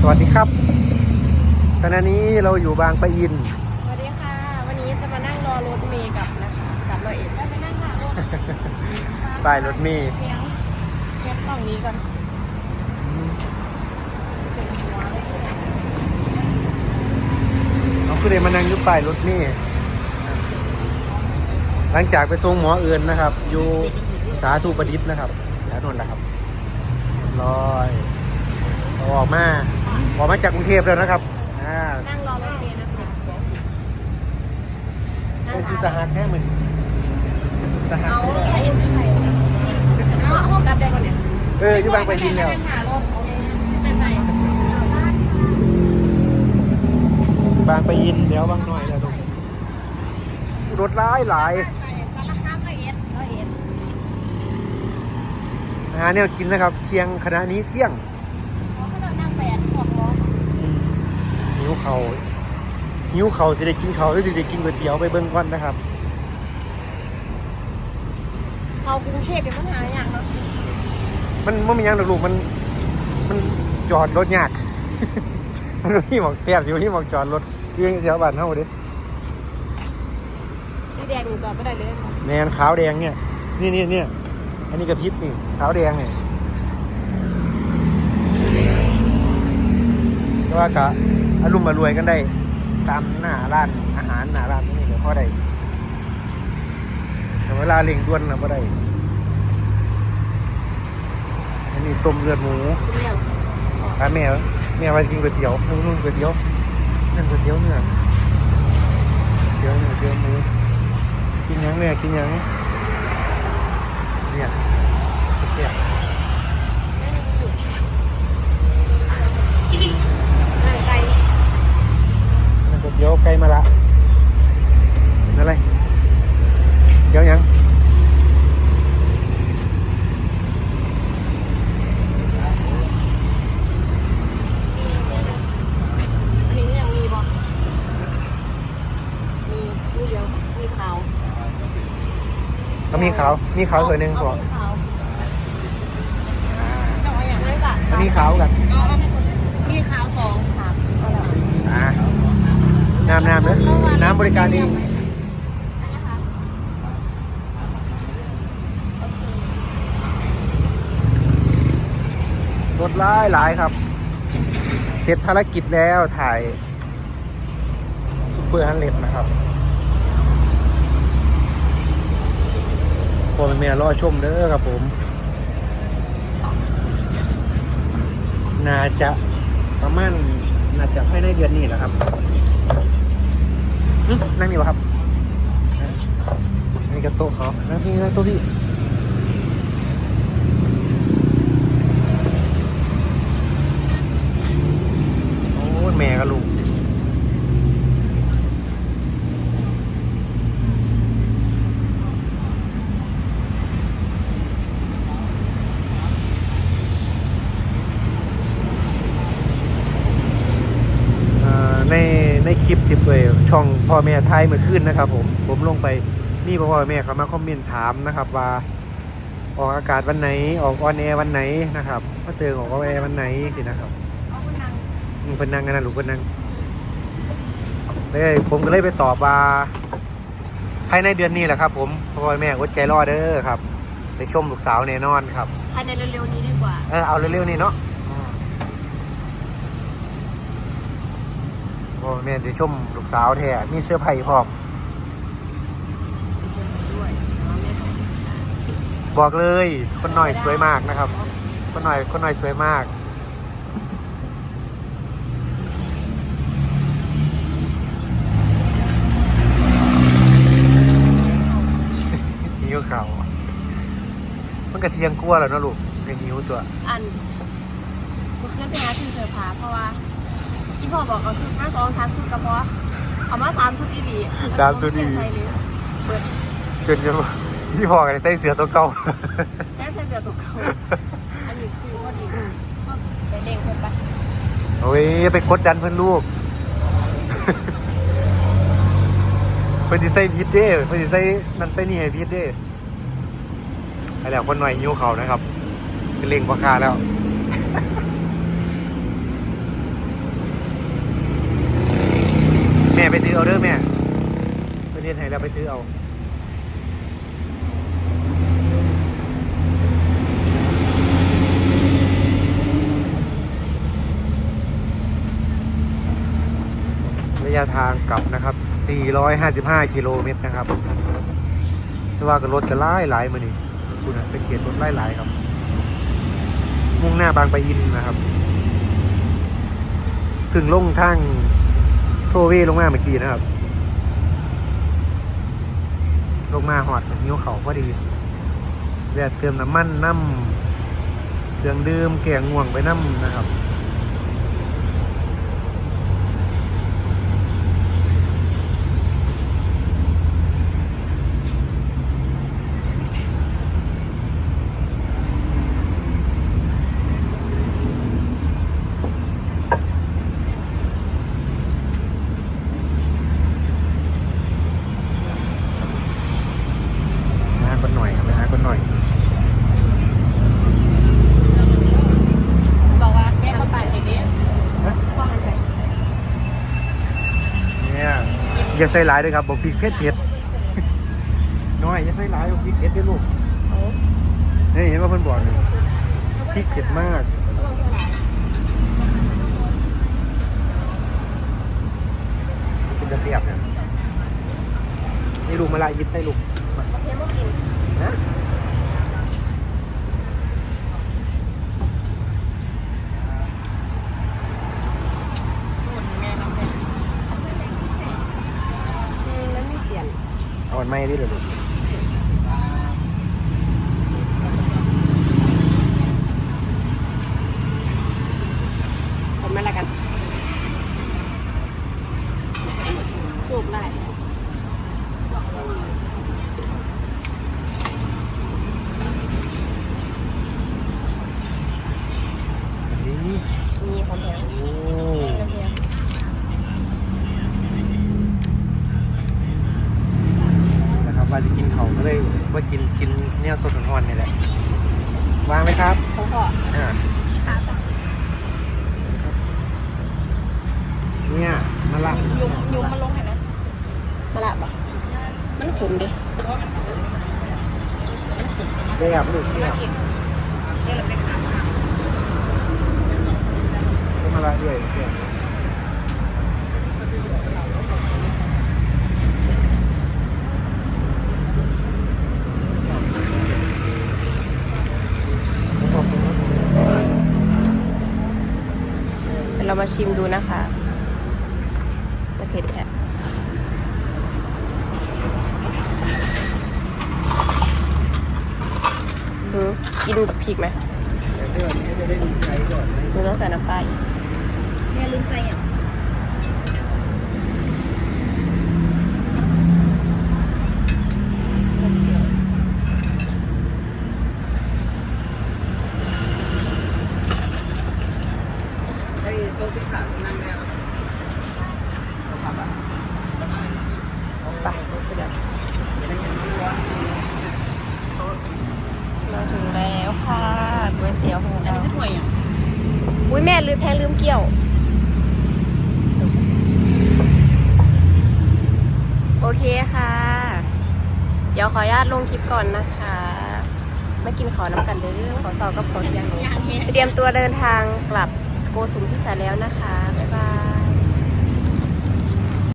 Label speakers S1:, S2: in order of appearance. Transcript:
S1: สวัสดีครับขณะนี้เราอยู่บางปะอิน
S2: สวัสดีค่ะ วันนี้จะมานั่งรอรถเมย์กับนะคะกับร้อยเอ็ดไปนั่งค่ะรถ
S1: ป้ายรถเมี
S2: เลี้ยงเลี้ยงกล่องนี้ก่อนเป็นหัวเลย
S1: เราก็เลยมานั่งอยุป้ายรถเมีหลังจากไปส่งหมอเอื่นนะครับ อยู่สาธุประดิษฐ์นะครับแล้วนนแหละครับเรียบร้อยเราออกมา ออกมาจากกรุงเทพแล้วนะครับอ่า
S2: นั่งรอรถเมย์นะคะนั่
S1: เป็น
S2: ง
S1: สุท
S2: ค่ะ
S1: หารแค่เหมือนทหาร
S2: เอาร้อยเอ็ดไปใส่เอาห้องกลับได้ก่อนเนี่ย
S1: เอออยู่บางปะอินแล้ว
S2: นั่งค่ะรถไปใส่
S1: บางปะอินเดี๋ยวบางหน่อยแล้วลูกรถร้ายหลาย
S2: ใส่สารคามร้อยเอ็ดร้อยเอ็ด
S1: อาหารเนี่ยกินนะครับเที่ยงคณะนี้เที่ยง
S2: เขาก็ต้องนั่งแปดขวบล้อ
S1: หิว เขาวหิวเขาวสิได้กินเขาวหรือสิได้กินก๋วยเตี๋ยวไปเบิ่งก่อนนะครับ
S2: เขากรุงเทพเป็นปัญหาอย่างเนาะ
S1: มันมันมีหยังดอกลูกมัน มันจอดรถยาก มันมีหมอกแทบอยู่ที่หมอกจอดรถเรื่องแถวบ้านเฮาเด้
S2: พี่แดงหนูจอดไม่ได้เลย
S1: แมนขาวแดงเนี่ย นี่นี่เนี่ยอันนี้กระพริบนี่ขาวแดงเนี่ยแต่ว่ากะ อารมณ์มารวยกันได้ ตามหน้าร้านอาหารหน้าร้านนี่เดี๋ยวพอได้แต่เวลาเร่งด่วนนะพอได้อันนี้ต้มเลือดหมู
S2: คุณเลี้ยง
S1: พาแม่แม่มากินก๋วยเตี๋ยวนู่นก๋วยเตี๋ยวนั่นก๋วยเตี๋ยวเนื้อเตี๋ยวเนื้อเตี๋ยวหมูกินยังเนี่ยกินยังเนี่ยเสีย
S2: ไม่ไกล
S1: นั่นก๋วยเตี๋ยวไก่มะละนั่นอะไรเดี๋ยวหยัง
S2: อันนี้ยังมีบ่มีมีเดียว มีขาว
S1: ก็ มีขาว มีขาวตัวหนึ่งพอ
S2: มีขาวจะเอาอย่างนั้นก่ะ
S1: ก็มีขาวกัน
S2: มีขาวสองค่ะอ่า
S1: น้ำน้ำเนอะน้ำบริการดีรถหลายหลายครับ เสร็จภารกิจแล้วถ่ายซุปเปอร์ฮันเลดนะครับ พอเป็นเมียรอชมเด้อครับผม น่าจะประมาณน่าจะภายในเดือนนี้แหละครับนั่งอยู่ครับนี่กระโต๊ะเขานั่งพี่นั่งโต๊ะพี่ โอ้ยแม่กับลูกอ่าในในคลิปที่เปิด ช่องพ่อแม่ไทยเมื่อคืนนะครับ ผมผมลงไปนี่พ่อแม่เขามาคอมเมนต์ถามนะครับ ว่าออกอากาศวันไหนออกออนแอร์วันไหนนะครับพ่อเตืองออกออนแอร์วันไหนสินะครับ
S2: เอาคุณนาง
S1: มึงเป็นนั่งกันนะลูกเป็นนั่งเลยผมก็เลยไปตอบว่าภายในเดือนนี้แหละครับ ผมพ่อแม่อดใจรอเด้อครับไปชมลูกสาวแน่นอนครับ
S2: ภายในเร็วๆนี้ดีกว่า
S1: เออเอาเร็วๆนี่เนาะพ่ อแม่จะชมลูกสาวแท้มีเสื้อไผ่พร้อม
S2: ด้วยเอาไม่ต้อง
S1: บอกเลยคนหน่อยสวยมากนะครับ คนหน่อยคนหน่อยสวยมาก หิวเขาวมันกระเทียงกลัวแล้วเนอะลูกยังหิวตัว
S2: อันเมื่อคืนไปหา พ่อบอกเอาชุดมาสองสามชุดก็พอเอามาสามชุดอีหลี
S1: สามชุดอีหลี
S2: ใส่เลยเปิด
S1: จนจะพี่พอกันใส่เสือตัวเก่า
S2: แม่ใส่เสื้อตัวเก่าอันนี้คือพอดีพ่อไปเด้งเพิ่นไป
S1: โอ้ยไปกดดันเพื่อนลูก เพื่อนจะใส่พีดเด้เพื่อนจะใส่นั่นใส่นี่ให้พีดเด้ไปแล้วคนหน่อยหิวเขาวนะครับเป็นเล่งกว่าคาแล้ว ม่ไปซื้อเอาเด้อแม่ไปเรียนให้แล้วไปซื้อเอาระยะทางกลับนะครับ 455 กิโลเมตรนะครับแต่ว่ากับรถจะไล่หลายมานี่คุณเป็นเกียรรถไล่หลายครับ มุ่งหน้าบางปะอินนะครับ ถึงลงทาง โทเวลงมาเมื่อกี้นะครับ ลงมาหอดนิ้วเขาพอดีแวดเติมน้ำมันน้ำเครื่องดื่มแกงง่วงไปน้ำนะครับ หาคนหน่อยครับไปหาคนหน่อย
S2: บอกว่าแม่เขาตายอย่างนี้ว่าหันไป
S1: เนี่ย อย่าใส่ร้ายด้วยครับบอกพริกเผ็ดเผ็ดน้อยอย่าใส่ร้ายบอกพริกเผ็ดด้วยลูก
S2: โอ้
S1: นี่เห็นว่าเพิ่นบอกเลยพริกเผ็ดมากเป็นจะเสียบเนี่ยนี่ลูกมาละยิบใส่ลูก
S2: เพียงไม่กิน
S1: นะ
S2: อืมแล้วมีเสียง
S1: ไม่ดิเลยลูก
S2: ผมไม่ละกันสูบได้
S1: อันนี้
S2: มีความแพง
S1: โอ้ นะครับ ว่าจะกินเขาก็เลยว่ากินกินเนี่ยสดร้อนๆนี่แหละวางไหมครับ
S2: ของพ่อ
S1: อ่า
S2: ขาต่อ
S1: เนี่ยมาละ
S2: ยุงยุงมาลงให้นะมาละปะมันขมดิ
S1: เสียบลูกเสียบก็มาละด้วยเสียบขอบคุณครับ
S2: เดี๋ยวเรามาชิมดูนะคะจะเผ็ดแค่หือกินกับพริกไหม
S1: แต่เรื่องนี้จะได้ดูใจก่อนไหม
S2: หนูต้องใส่น้ำปลาอีก
S3: แม่ลืมใส่อะ
S1: ไอ้ โต๊ะที่ขาดนั่งได้หรอ
S2: ไปเสร็จแล้วเราถึงแล้วค่ะก๋วยเตี๋ยวของ
S3: อัน
S2: เรา
S3: นี้ก็ถ้วยอะ
S2: อุ้ยแม่ลืมแพ้ลืมเกี่ยว โอเคค่ะ เดี๋ยวขออนุญาตลงคลิปก่อนนะคะไม่กินขอน้ำกันเด้อขอสอบกับขอเที่ยง
S3: อย่างนี้
S2: เตรียมตัวเดินทางกลับ โกสุมที่สาแล้วนะคะ